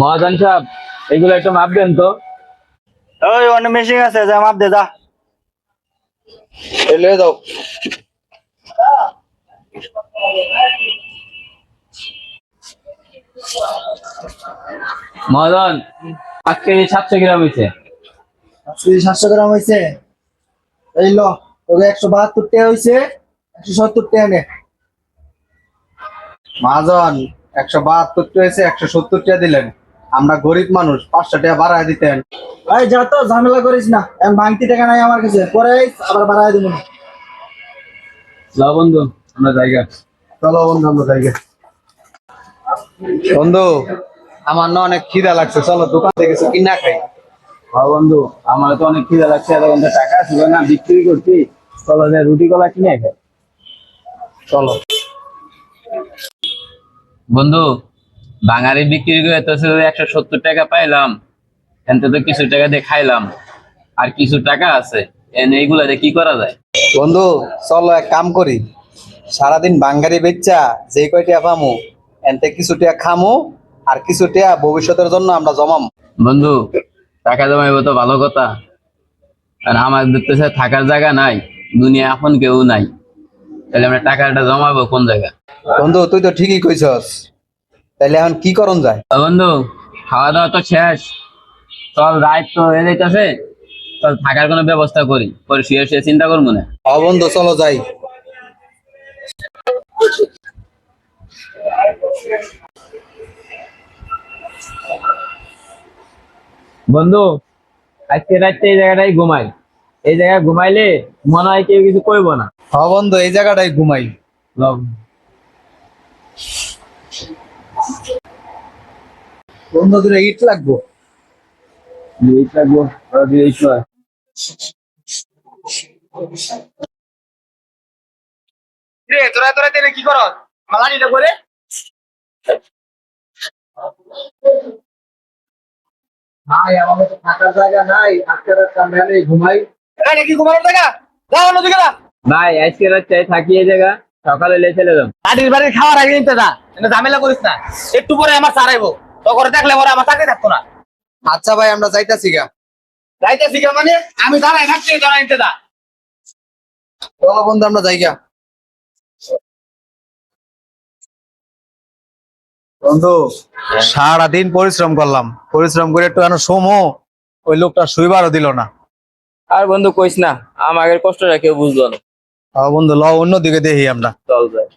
মহাজন সাহেব এগুলো একটু মাপ দেন তো। ওই অনেক মেশিন আছে যা মাপ দে যা। এলে দাও মহাজন পাঁচ কেজি সাতশো গ্রাম হয়েছে সাতশো গ্রাম হয়েছে এই ল তোকে একশো বাহাত্তর টাকা হয়েছে একশো সত্তর টাকা নে। মহাজন একশো বাহাত্তর টাকা হয়েছে একশো সত্তর টাকা দিলেন। আমরা গরিব মানুষ পাঁচশো টাকা বাড়ায় দিতেন। ভাই যা তো ঝামেলা করিস না। এখন ভাঙতি টাকা নাই আমার কাছে। পরে আবার বাড়াই দেবো। যাও বন্ধু আমরা জায়গা। চলো বন্ধু আমরা জায়গা। বন্ধু আমার না অনেক খিদা লাগছে। চলো দোকান থেকে কিছু কিনা খাই। হ্যাঁ বন্ধু আমার তো অনেক খিদে লাগছে। এত টাকা ছিল না বিক্রি করছি। চলো যে রুটি কলা কিনে খাই চলো। বন্ধু বাঙালি বিক্রি করে তো শুধু একশো সত্তর টাকা পাইলাম এনতে তো কিছু টাকা দিয়ে খাইলাম। আর কিছু টাকা আছে এইগুলা দিয়ে কি করা যায়? বন্ধু চলো এক কাম করি। সারাদিন বাঙ্গারি বেচ্চা যে কয়টা পামু এনতে কিছু টাকা খামু আর কিছু টাকা ভবিষ্যতের জন্য আমরা জমাম। বন্ধু টাকা জমাইব তো ভালো কথা আর আমাদের তো থাকার জায়গা নাই দুনিয়া এখন কেউ নাই। তাহলে আমরা টাকাটা জমাবো কোন জায়গা? বন্ধু তুই তো ঠিকই কইছস। তাহলে এখন কি করন যায়? বন্ধু খাওয়া দাওয়া তো শেষ। চল রাত তো হয়ে যাইতেছে। চল থাকার কোনো ব্যবস্থা করি। পরে শুয়ে শুয়ে চিন্তা করব না। বন্ধু চলো যাই। বন্ধু আজকে রাত্রে এই জায়গাটাই ঘুমাই। এই জায়গায় ঘুমাইলে মনে হয় কেউ কিছু করব না। হ বন্ধু এই জায়গাটাই ঘুমাই। বন্ধু দূরে ইট লাগবো? দিয়ে এই শোয়। রে তোরা তোরা তেনে কি করস? মালানিটা করে ভাই আমাদের তো থাকার জায়গা নাই আজকে রাতটা মেলে ঘুমাই। কি ঘুমানোর জায়গা? অন্যদিকে ভাই আজকে রাত্রে থাকি এই জায়গা। সকালে লে চলে যাম বাড়ির বাড়ির খাওয়ার আগে নিতে যা ঝামেলা করিস না। একটু পরে আমার সারাইবো তো করে দেখলে পরে আমার চাকরি থাকতো না। আচ্ছা ভাই আমরা যাইতাছি গা। যাইতে শিখা মানে? আমি দাঁড়াই থাকছি দাঁড়াই নিতে যা। চলো বন্ধু আমরা যাইগা বন্ধু সারাদিন পরিশ্রম করলাম। পরিশ্রম করে একটু এনে সমো ওই লোকটা শুইবারও দিল না। আর বন্ধু কইস না আমাদের কষ্টটা কেউ বুঝলো না। বন্ধু ল অন্যদিকে দেখি আমরা। চল যাই।